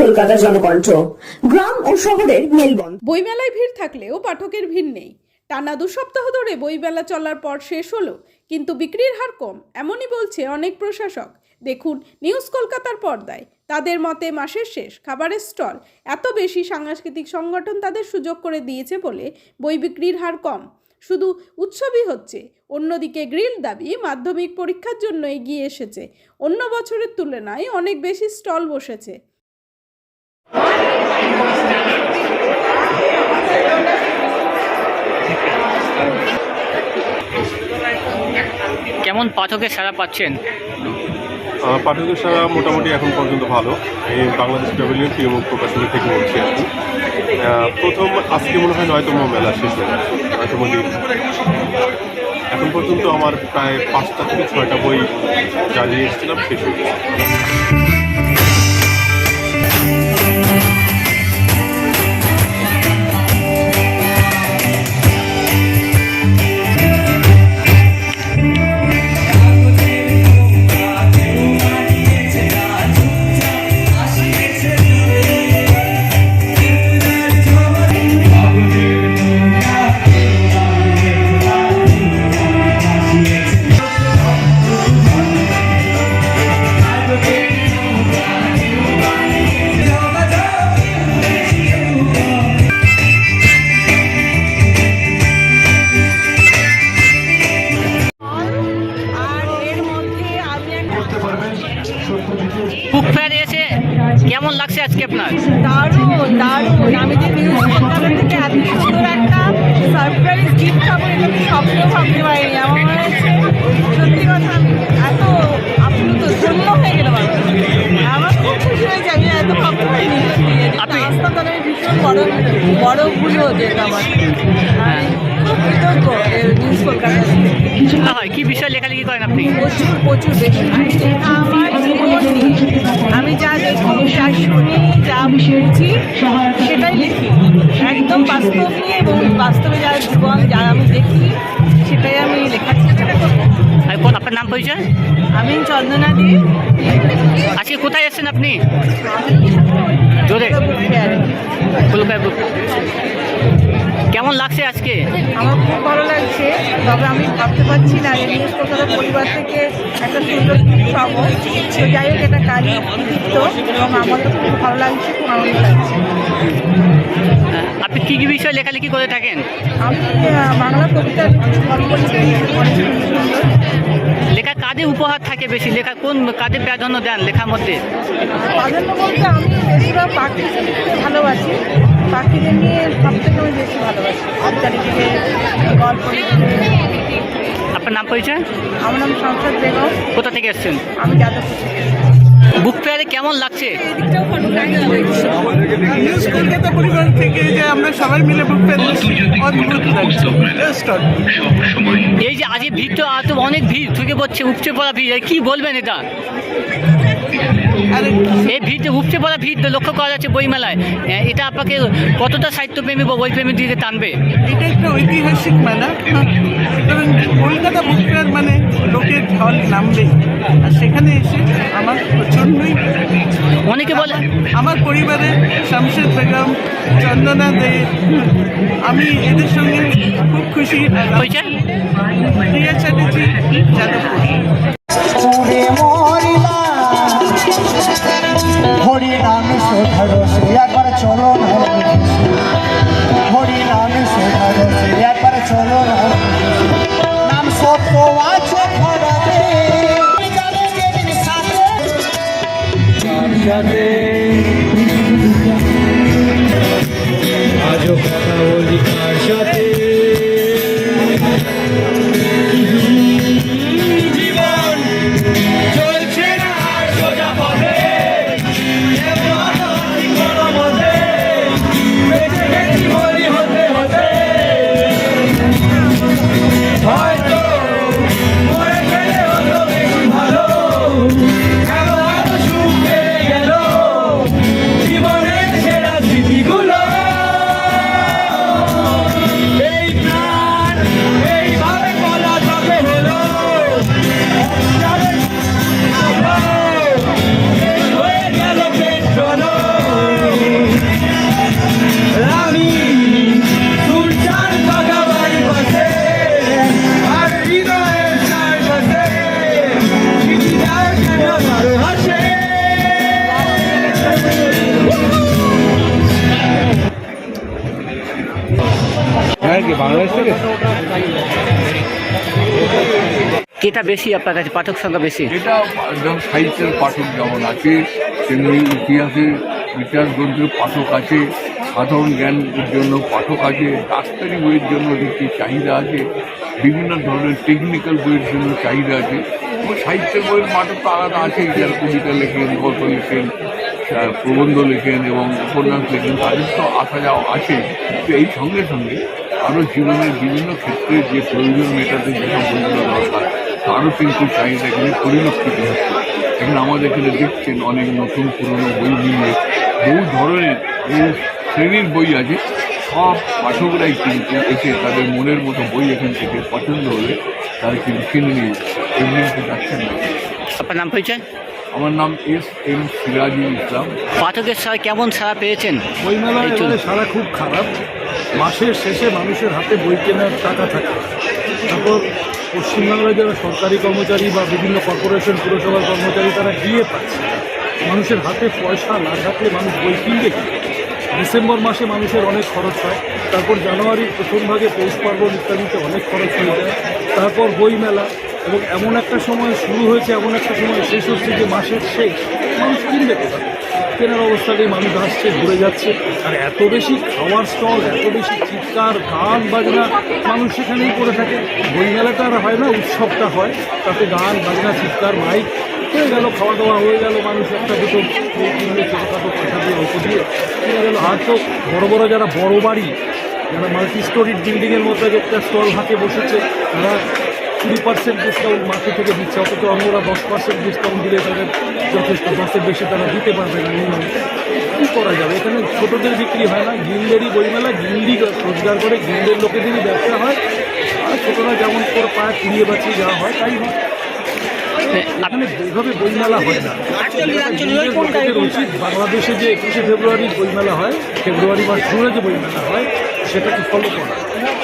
কলকাতা গ্রাম ও শহরের মেলবন্ধ বইমেলায় ভিড় থাকলেও পাঠকের ভিড় নেই। টানা দু সপ্তাহ ধরে বইমেলা চলার পর শেষ হলো, কিন্তু বিক্রির হার কম, এমনই বলছে অনেক প্রশাসক। দেখুন, নিউজ কলকাতার পর্দায়। তাদের মতে মাসের শেষ খাবারের স্টল এত বেশি সাংস্কৃতিক সংগঠন তাদের সুযোগ করে দিয়েছে বলে বই বিক্রির হার কম। শুধু উৎসবই হচ্ছে, অন্যদিকে গ্রিল দাবি মাধ্যমিক পরীক্ষার জন্য এগিয়ে এসেছে। অন্য বছরের তুলনায় অনেক বেশি স্টল বসেছে। কেমন পাঠকের সাড়া পাচ্ছেন? পাঠকের সারা মোটামুটি এখন পর্যন্ত ভালো। এই বাংলাদেশ প্যাভিলিয়ন এবং প্রকাশনী থেকে বলছি আর কি। প্রথম আজকে মনে হয় নয়তম মেলা শেষ হয়ে গেছে নয়তম এখন পর্যন্ত আমার প্রায় পাঁচটা থেকে ছয়টা বই চালিয়ে এসেছিলাম, শেষ হয়ে গেছে। ভাবতে পারিনি আমার মনে হচ্ছে সত্যি কথা আমি এত আপ্লুত ধন্য হয়ে গেলাম আমার খুব খুশি হয়েছে আমি এত ভাবতে পারিনি আসতাম তাহলে আমি ভীষণ বড় বড় ভুল হতো আমার। হয়। কি বিষয় লেখালেখি করেন আপনি? প্রচুর প্রচুর বেশি। আমার আমি যা দেখি যা শুনি যা বুঝি সেটাই লিখি। একদম বাস্তব নিয়ে এবং বাস্তবে যা জীবন যা আমি দেখি নাম পরিচয় আমি চন্দনা দি। আজকে কোথায় এসেছেন আপনি? জোরে। বুক কেমন লাগছে আজকে? আমার খুব ভালো লাগছে তবে আমি ভাবতে পারছি না যে নিউজ পরিবার থেকে একটা সুন্দর পাবো। তো যাই হোক এটা কাজই কৃতিত্ব এবং আমার তো খুব ভালো লাগছে খুব আনন্দ লাগছে। আপনি কী কী বিষয় লেখালেখি করে থাকেন? আমি বাংলা সুন্দর লেখা কাদের উপহার থাকে বেশি লেখা কোন কাদের প্রাধান্য দেন লেখার মধ্যে? প্রাধান্য বলতে আমি বেশিরভাগ পাখি ভালোবাসি। পাখিদের নিয়ে সব থেকে আমি বেশি ভালোবাসি। কবিতা গল্প আপনার নাম পরিচয়? আমার নাম সংসদ বেগম। কোথা থেকে এসেছেন? আমি যাদবপুর থেকে। বুক ফেয়ারে কেমন লাগছে? নিউজ কলকাতা পরিবার থেকে যে আমরা সবাই মিলে বুক পেয়ে অদ্ভুত লাগছে। Just অদ্ভুত। এই যে আজ এই ভিড় তো অনেক ভিড় ঢুকে পড়ছে উপচে পড়া ভিড় কি বলবেন এটা? এই ভিড় উপচে পড়া ভিড় লক্ষ্য করা যাচ্ছে বইমেলায়। এটা আপনাকে কতটা সাহিত্যপ্রেমী বা বইপ্রেমীর দিকে টানবে? এটা একটা ঐতিহাসিক মেলা। সুতরাং কলকাতা বুক ফেয়ার মানে লোকের ঢল নামবেই। আর সেখানে এসে আমার প্রচণ্ডই অনেকে বলে আমার পরিবারে শামশেদ বেগম চন্দনা দে আমি এদের সঙ্গে খুব খুশি। প্রিয়া চ্যাটার্জি যাদবপুর। চলো না হরি নাম একবার চলো। না কেটা বেশি আপনার কাছে? পাঠক সংখ্যা বেশি? এটা যেমন সাহিত্যের পাঠক যেমন আছে, তেমনি ইতিহাসের ইতিহাস গ্রন্থের পাঠক আছে, সাধারণ জ্ঞানের জন্য পাঠক আছে, ডাক্তারি বইয়ের জন্য দেখছি চাহিদা আছে, বিভিন্ন ধরনের টেকনিক্যাল বইয়ের জন্য চাহিদা আছে। এবং সাহিত্যের বইয়ের পাঠক তো আলাদা আছে, যারা কবিতা লেখেন, গল্প লেখেন প্রবন্ধ লেখেন এবং উপন্যাস লেখেন, তাদের তো আসা যাওয়া আছে। কিন্তু এই সঙ্গে সঙ্গে আরও জীবনের বিভিন্ন ক্ষেত্রে যে প্রয়োজন মেটাতে যেসব বইগুলো দরকার তারও কিন্তু চাহিদা এখানে পরিলক্ষিত হচ্ছে। এখানে আমাদের এখানে দেখছেন অনেক নতুন পুরনো বই মিলিয়ে বহু ধরনের বহু শ্রেণির বই আছে। সব পাঠকরাই কিন্তু এসে তাদের মনের মতো বই এখান থেকে পছন্দ হলে তারা কিন্তু কিনে নিয়ে এমনি যাচ্ছেন না। আপনার নাম পরিচয়? আমার নাম এস এম সিরাজুল ইসলাম। পাঠকের সাথে কেমন সাড়া পেয়েছেন? বইমেলা এই চল- এবারে সারা খুব খারাপ। মাসের শেষে মানুষের হাতে বই কেনার টাকা থাকে। তারপর পশ্চিমবাংলার যারা সরকারি কর্মচারী বা বিভিন্ন কর্পোরেশন, পুরসভার কর্মচারী তারা গিয়ে পাচ্ছে মানুষের হাতে পয়সা না থাকলে মানুষ বই কিনবে ডিসেম্বর মাসে মানুষের অনেক খরচ হয়, তারপর জানুয়ারির প্রথম ভাগে পৌষ পার্বণ ইত্যাদিতে অনেক খরচ হয়ে যায়, তারপর বই মেলা এবং এমন একটা সময় শুরু হয়েছে, এমন একটা সময় শেষ হচ্ছে যে মাসের শেষ, মানুষ কিনবে কোথায়? কেনার অবস্থাতেই মানুষ আসছে ঘুরে যাচ্ছে। আর এত বেশি খাওয়ার স্টল, এত বেশি চিৎকার, গান বাজনা মানুষ সেখানেই করে থাকে। বইমেলাটা আর হয় না, উৎসবটা হয়। তাতে গান, বাজনা, চিৎকার, মাইক হয়ে গেল খাওয়া দাওয়া হয়ে গেল, মানুষ একটা দুটো কিনলে, ছোটোখাটো পয়সা দিয়ে অল্প দিয়ে কিনে গেল। আর তো বড় বড় যারা বড় বাড়ি, যারা মাল্টি স্টোরিড বিল্ডিংয়ের মতো একটা স্টল হাতে বসেছে, তারা কুড়ি পার্সেন্ট ডিসকাউন্ট মার্কেট থেকে দিচ্ছে, অথচ অন্যরা দশ পার্সেন্ট ডিসকাউন্ট দিলে তাদের যথেষ্ট দশের বেশি তারা দিতে পারবে না। মিনিমাম কী করা যাবে? এখানে ছোটোদের বিক্রি হয় না গিল্ডেরই বইমেলা গিল্ডি রোজগার করে গিল্ডের লোকেদেরই ব্যবসা হয়। আর ছোটরা যেমন করে পায়ে কুড়িয়ে বাঁচিয়ে যাওয়া হয়, তাই হয়। এখানে এইভাবে বইমেলা হয় না। উচিত বাংলাদেশে যে একুশে ফেব্রুয়ারির বইমেলা হয়, ফেব্রুয়ারি মাস জুড়ে যে বইমেলা হয় সেটাকে ফলো করা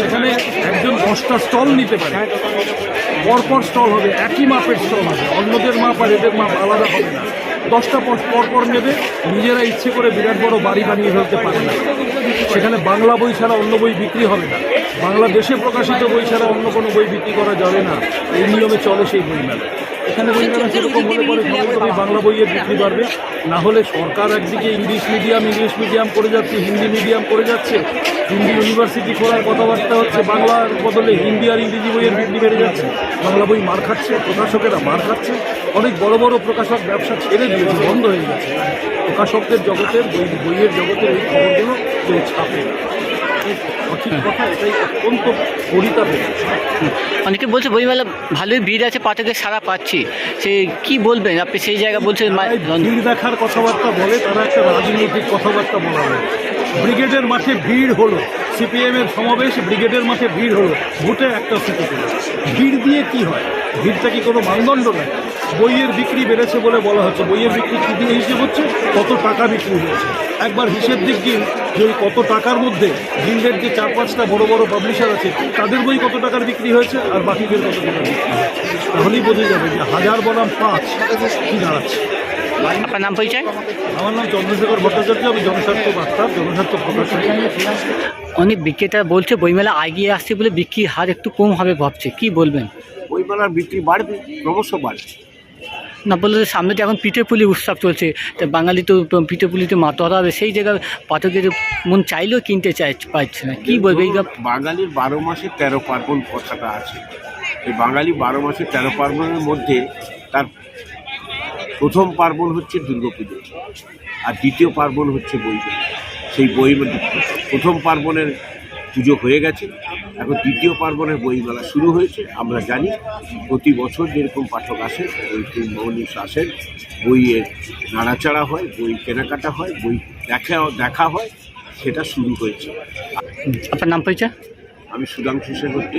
সেখানে একজন দশটা স্টল নিতে পারে। পরপর স্টল হবে, একই মাপের স্টল হবে। অন্যদের মাপ আর এদের মাপ আলাদা হবে না। দশটা পরপর নেবে, নিজেরা ইচ্ছে করে বিরাট বড় বাড়ি বানিয়ে ফেলতে পারে না। সেখানে বাংলা বই ছাড়া অন্য বই বিক্রি হবে না। বাংলাদেশে প্রকাশিত বই ছাড়া অন্য কোনো বই বিক্রি করা যাবে না। এই নিয়মে চলে সেই বই মেলা। এখানে বাংলা বইয়ের বিক্রি বাড়বে না হলে সরকার একদিকে ইংলিশ মিডিয়াম ইংলিশ মিডিয়াম করে যাচ্ছে হিন্দি মিডিয়াম করে যাচ্ছে। হিন্দি ইউনিভার্সিটি খোলার কথাবার্তা হচ্ছে বাংলার বদলে হিন্দি আর ইংরেজি বইয়ের বিক্রি বেড়ে যাচ্ছে। বাংলা বই মার খাচ্ছে প্রকাশকেরা মার খাচ্ছে। অনেক বড় বড় প্রকাশক ব্যবসা ছেড়ে দিয়েছে বন্ধ হয়ে গেছে। প্রকাশকদের জগতের বই বইয়ের জগতের এই খবরগুলো কেউ ছাপে অনেকে বলছে বইমেলা ভালোই ভিড় আছে, পাঠকের সারা পাচ্ছি। সে কি বলবেন? আপনি সেই জায়গা বলছেন ভিড় দেখার কথাবার্তা বলে তারা একটা রাজনৈতিক কথাবার্তা বলা হয় ব্রিগেডের মাঠে ভিড় হলো। সিপিএম এর সমাবেশ, ব্রিগেডের মাঠে ভিড় হলো। ভোটে একটা সিটে পেল ভিড় দিয়ে কি হয়? ভিড়টা কি কোনো মানদণ্ড নয়? বইয়ের বিক্রি বেড়েছে বলে বলা হচ্ছে। বইয়ের বিক্রি কী দিয়ে হিসেব হচ্ছে? কত টাকা বিক্রি হয়েছে? একবার হিসেব দিক দিন যে ওই কত টাকার মধ্যে গিল্ডের যে চার পাঁচটা বড় বড় পাবলিশার আছে, তাদের বই কত টাকার বিক্রি হয়েছে আর বাকিদের কত টাকার বিক্রি হয়েছে? তাহলেই বোঝা যাবে যে হাজার বনাম পাঁচ কি দাঁড়াচ্ছে। আপনার নাম পরিচয়? আমার নাম চন্দ্রশেখর ভট্টাচার্য আমি জনস্বার্থ বার্তা জনস্বার্থ প্রকাশক। অনেক বিক্রেতা বলছে বইমেলা এগিয়ে আসছে বলে বিক্রির হার একটু কম হবে ভাবছে। কি বলবেন? বইমেলার বিক্রি বাড়বে ক্রমশ বাড়বে না বললে সামনে তো এখন পিঠেপুলি উৎসব চলছে। তা বাঙালি তো পিঠেপুলিতে মাতোয়ারা হবে সেই জায়গায় পাঠকের মন চাইলেও কিনতে চাই পাচ্ছে না। কী বলবে এই বাঙালির বারো মাসে তেরো পার্বণ কথাটা আছে। এই বাঙালি বারো মাসে তেরো পার্বণের মধ্যে তার প্রথম পার্বণ হচ্ছে দুর্গাপুজো আর দ্বিতীয় পার্বণ হচ্ছে বই। সেই বই প্রথম পার্বণের পুজো হয়ে গেছে। এখন দ্বিতীয় পার্বণের বইমেলা শুরু হয়েছে। আমরা জানি প্রতি বছর যেরকম পাঠক আসেন ওই মানুষ আসেন বইয়ের নাড়াচাড়া হয় বই কেনাকাটা হয় বই দেখা দেখা হয় সেটা শুরু হয়েছে। আপনার নাম পরিচয়? আমি সুধাংশু সেনবর্তী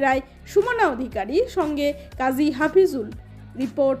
ক্যামেরায় সুমনা অধিকারী সঙ্গে কাজী হাফিজুল। Report